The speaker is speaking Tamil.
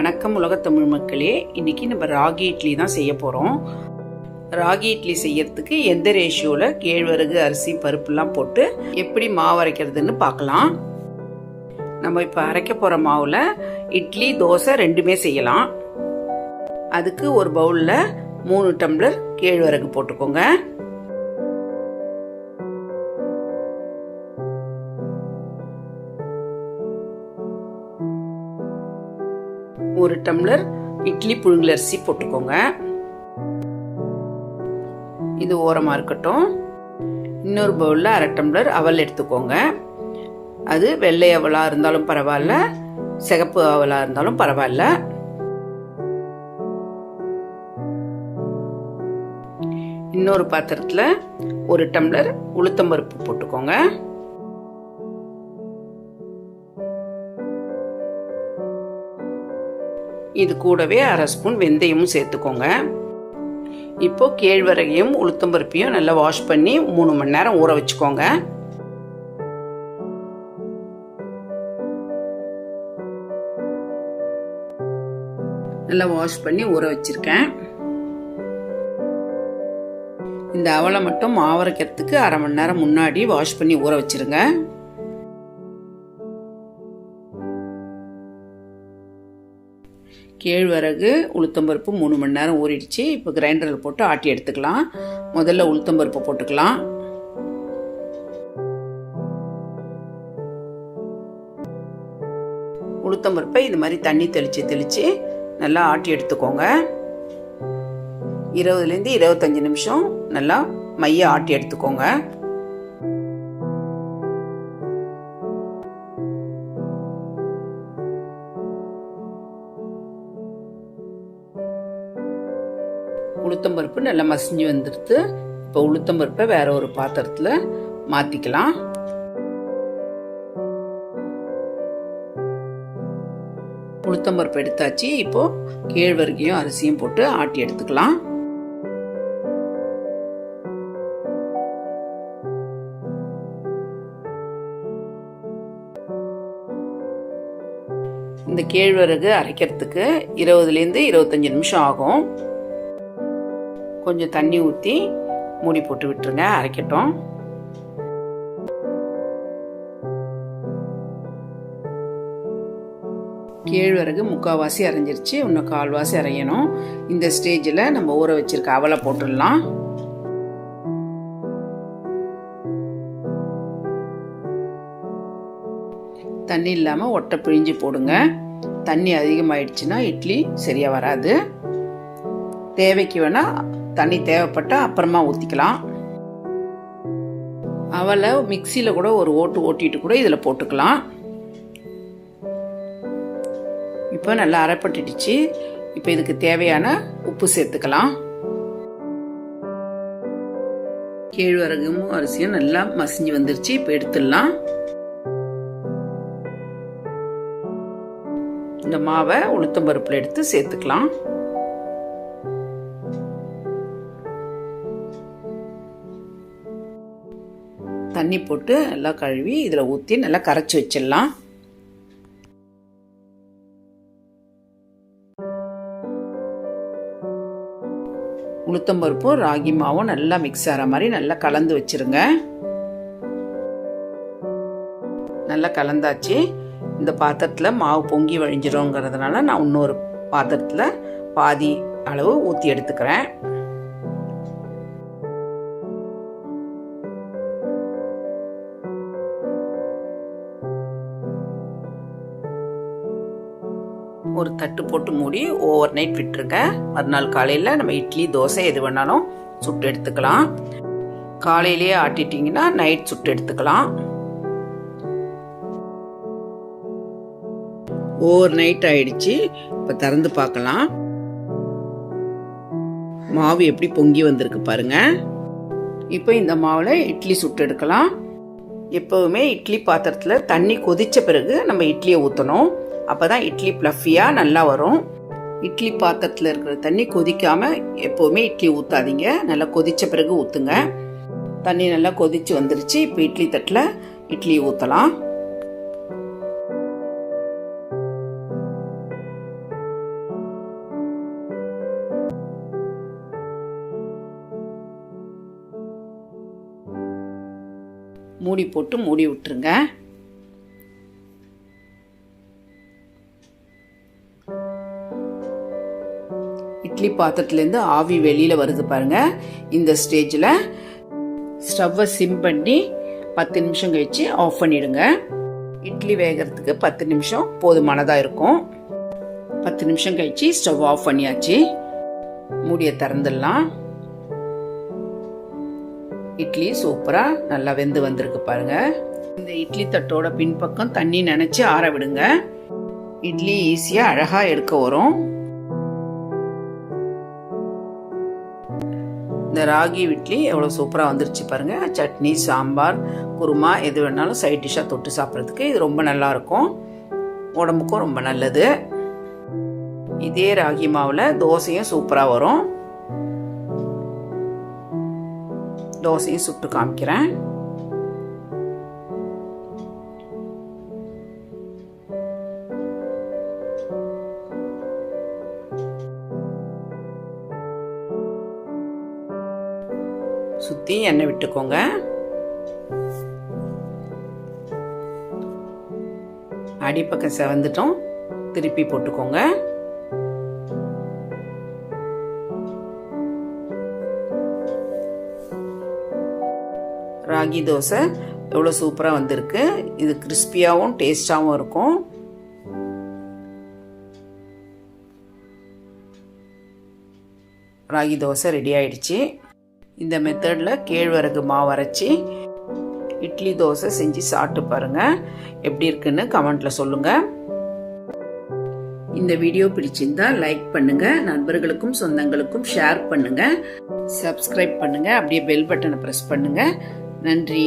வணக்கம் உலகத்தமிழ் மக்களே. இன்னைக்கு நம்ம ராகி இட்லி தான் செய்ய போகிறோம் ராகி இட்லி செய்யறதுக்கு எந்த ரேஷியோவில் கேழ்வரகு அரிசி பருப்புலாம் போட்டு எப்படி மாவு அரைக்கிறதுன்னு பார்க்கலாம். நம்ம இப்போ அரைக்க போகிற மாவில் இட்லி தோசை ரெண்டுமே செய்யலாம். அதுக்கு ஒரு பவுலில் மூணு டம்ளர் கேழ்வரகு போட்டுக்கோங்க. ஒரு டம்ளர் இட்லி புழுங்கல் அரிசி போட்டுக்கோங்க. இது ஓரமாக இருக்கட்டும். இன்னொரு பவுலில் அரை டம்ளர் அவல் எடுத்துக்கோங்க. அது வெள்ளை அவலாக இருந்தாலும் பரவாயில்ல சிகப்பு அவலாக இருந்தாலும் பரவாயில்ல. இன்னொரு பாத்திரத்தில் ஒரு டம்ளர் உளுத்தம்பருப்பு போட்டுக்கோங்க. இது கூடவே அரை ஸ்பூன் வெந்தயமும் சேர்த்துக்கோங்க. இப்போ கேழ்வரகையும் உளுத்தம்பருப்பையும் நல்லா வாஷ் பண்ணி மூணு மணி நேரம் ஊற வச்சுக்கோங்க. நல்லா வாஷ் பண்ணி ஊற வச்சிருக்கேன். இந்த அவலை மட்டும் மாவரைக்கிறதுக்கு அரை மணி நேரம் முன்னாடி வாஷ் பண்ணி ஊற வச்சிருங்க. கேழ்வரகு உளுத்தம்பருப்பு மூணு மணி நேரம் ஊறிடுச்சு. இப்போ கிரைண்டரில் போட்டு ஆட்டி எடுத்துக்கலாம். முதல்ல உளுத்தம்பருப்பு போட்டுக்கலாம். உளுத்தம்பருப்பை இது மாதிரி தண்ணி தெளித்து தெளித்து நல்லா ஆட்டி எடுத்துக்கோங்க. இருபதுலேருந்து இருபத்தஞ்சி நிமிஷம் நல்லா மைய ஆட்டி எடுத்துக்கோங்க. உளுத்தம் பருப்பு நல்லா மசிஞ்சு வந்துடுது இப்போ உளுத்தம்பருப்பை வேற ஒரு பாத்திரத்தில் மாற்றிக்கலாம் உளுத்தம் பருப்பு எடுத்தாச்சு இப்போ கேழ்வரகையும் அரிசியும் போட்டு ஆட்டி எடுத்துக்கலாம். இந்த கேழ்வரகு அரைக்கிறதுக்கு இருபதுலேருந்து இருபத்தஞ்சி நிமிஷம் ஆகும். கொஞ்சம் தண்ணி ஊற்றி மூடி போட்டு விட்டுருங்க அரைக்கட்டும். கேழ்வரகு முக்கால்வாசி அரைஞ்சிருச்சு. இன்னும் கால்வாசி அரையணும். இந்த ஸ்டேஜில் நம்ம ஊற வச்சிருக்க அவலை போட்டுடலாம். தண்ணி இல்லாமல் ஒட்டை பிழிஞ்சு போடுங்க. தண்ணி அதிகமாயிடுச்சுன்னா இட்லி சரியாக வராது. தேவைக்கு வேணால் தண்ணி தேவைப்பட்டால் அப்புறமா ஊற்றிக்கலாம் அவளை மிக்சியில் கூட ஒரு ஓட்டு ஓட்டிட்டு கூட இதில் போட்டுக்கலாம். இப்போ நல்லா அரைப்பட்டுடுச்சு. இப்போ இதுக்கு தேவையான உப்பு சேர்த்துக்கலாம். கேழ்வரகும் அரிசியும் நல்லா மசிஞ்சு வந்துருச்சு. இப்போ எடுத்துடலாம். இந்த மாவை உளுத்தம்பருப்பில் எடுத்து சேர்த்துக்கலாம். தண்ணி போட்டு நல்லா கழுவி இதில் ஊற்றி நல்லா கரைச்சி வச்சிடலாம். உளுத்தம்பருப்பும் ராகி மாவும் நல்லா மிக்ஸ் ஆகிற மாதிரி நல்லா கலந்து வச்சிருங்க. நல்லா கலந்தாச்சு. இந்த பாத்திரத்தில் மாவு பொங்கி வழிஞ்சிருங்கிறதுனால நான் இன்னொரு பாத்திரத்தில் பாதி அளவு ஊற்றி எடுத்துக்கிறேன். ஒரு தட்டு போட்டு மூடி ஓவர் நைட் விட்டுருங்க. மறுநாள் காலையில் நம்ம இட்லி தோசை எது வேணாலும் சுட்டு எடுத்துக்கலாம். காலையிலேயே ஆட்டிட்டிங்கன்னா நைட் சுட்டு எடுத்துக்கலாம். ஓவர் நைட் ஆயிடுச்சு. இப்போ திறந்து பார்க்கலாம். மாவு எப்படி பொங்கி வந்திருக்கு பாருங்க. இப்போ இந்த மாவில் இட்லி சுட்டு எடுக்கலாம். எப்போவுமே இட்லி பாத்திரத்தில் தண்ணி கொதித்த பிறகு நம்ம இட்லியை ஊற்றணும் அப்போ தான் இட்லி ப்ளஃபியாக நல்லா வரும். இட்லி பாத்திரத்தில் இருக்கிற தண்ணி கொதிக்காமல் எப்போவுமே இட்லி ஊற்றாதீங்க நல்லா கொதித்த பிறகு ஊற்றுங்க தண்ணி நல்லா கொதித்து வந்துருச்சு. இப்போ இட்லி தட்டில் இட்லி ஊற்றலாம் மூடி போட்டு மூடி விட்டுருங்க. இட்லி பாத்திரத்துலேருந்து ஆவி வெளியில் வருது பாருங்கள் இந்த ஸ்டேஜில் ஸ்டவ்வை சிம் பண்ணி பத்து நிமிஷம் கழித்து ஆஃப் பண்ணிடுங்க. இட்லி வேகிறதுக்கு பத்து நிமிஷம் போதுமானதாக இருக்கும். பத்து நிமிஷம் கழித்து ஸ்டவ் ஆஃப் பண்ணியாச்சு. மூடியை திறந்துடலாம். இட்லி சூப்பராக நல்லா வெந்து வந்திருக்கு பாருங்க. இந்த இட்லி தட்டோட பின்பக்கம் தண்ணி நினச்சி ஆற விடுங்க. இட்லி ஈஸியாக அழகாக எடுக்க வரும். இந்த ராகி இட்லி எவ்வளோ சூப்பராக வந்துருச்சு பாருங்கள் சட்னி சாம்பார் குருமா எது வேணாலும் சைட் டிஷ்ஷாக தொட்டு சாப்பிட்றதுக்கு இது ரொம்ப நல்லா இருக்கும். உடம்புக்கும் ரொம்ப நல்லது. இதே ராகி மாவில் தோசையும் சூப்பராக வரும். தோசையும் சுட்டு காமிக்கிறேன். சுற்றி எண்ணெய் விட்டுக்கோங்க. அடிப்பக்கம் செவந்துட்டோம். திருப்பி போட்டுக்கோங்க. ராகி தோசை எவ்வளோ சூப்பராக வந்திருக்கு. இது கிறிஸ்பியாகவும் டேஸ்டாகவும் இருக்கும். ராகி தோசை ரெடி ஆயிடுச்சு. இந்த மெத்தடில் கேழ்வரகு மாவு அரைச்சி இட்லி தோசை செஞ்சு சாப்பிட்டு பாருங்கள் எப்படி இருக்குன்னு கமெண்ட்டில் சொல்லுங்கள் இந்த வீடியோ பிடிச்சிருந்தா லைக் பண்ணுங்க நண்பர்களுக்கும் சொந்தங்களுக்கும் ஷேர் பண்ணுங்க. சப்ஸ்கிரைப் பண்ணுங்க அப்படியே பெல் பட்டனை ப்ரெஸ் பண்ணுங்க. நன்றி.